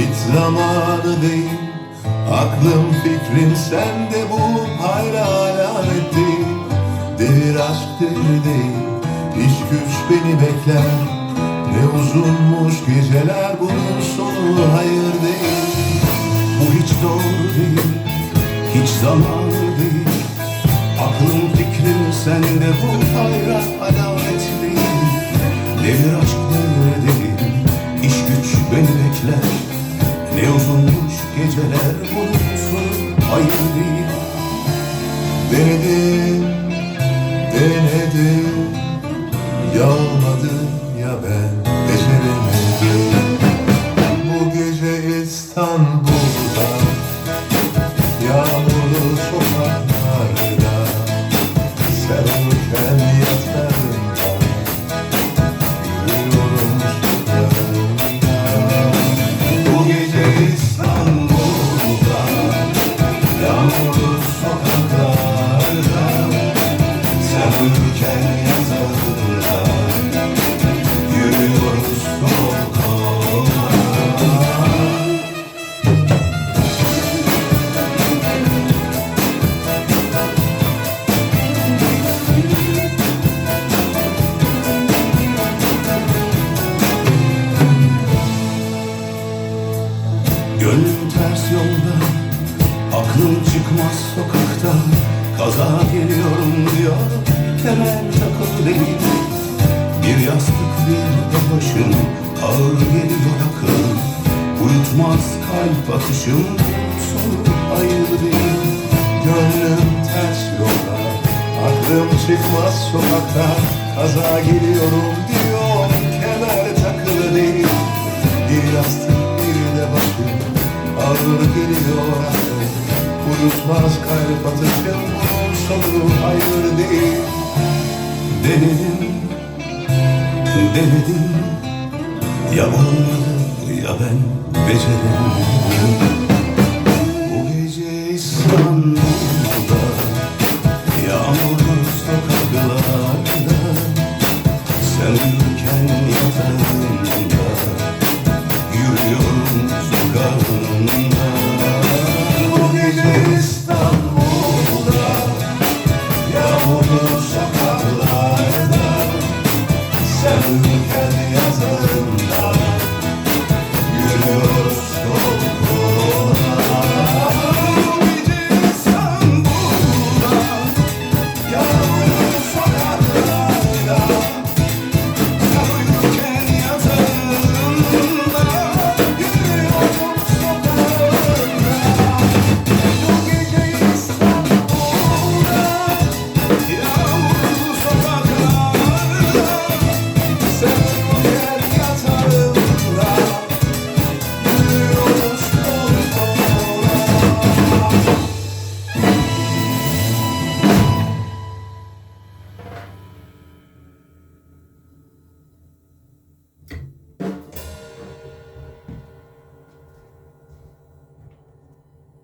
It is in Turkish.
Hiç zamanı değil. Aklım fikrim sende bu hayra alamet Devir aşk devri değil İş güç beni bekler. Ne uzunmuş geceler bunun sonu hayır değil. Bu hiç doğru değil Hiç zamanı değil. Aklım fikrim sende bu hayra alamet Denedim, denedim Yağmadı Gönlüm ters yolda Aklım çıkmaz sokakta Kaza geliyorum diyor Kemer takılı değil Bir yastık bir de başım Ağır geliyor akıl Uyutmaz kalp atışım Sonu hayır değil Gönlüm ters yolda Aklım çıkmaz sokakta. Kaza geliyorum diyor Kemer takılı değil. Bir yastık bir de başım Ağır geliyor. Akıl Uyutmaz kalp atışım Bunun sonu hayır değil Denedim, denedim. Ya olmadı ya ben beceremedim. Bu gece İstanbul'da Yağmurlu sokaklarda. Sen uyurken yatağımda Yürüyorum sokağımda.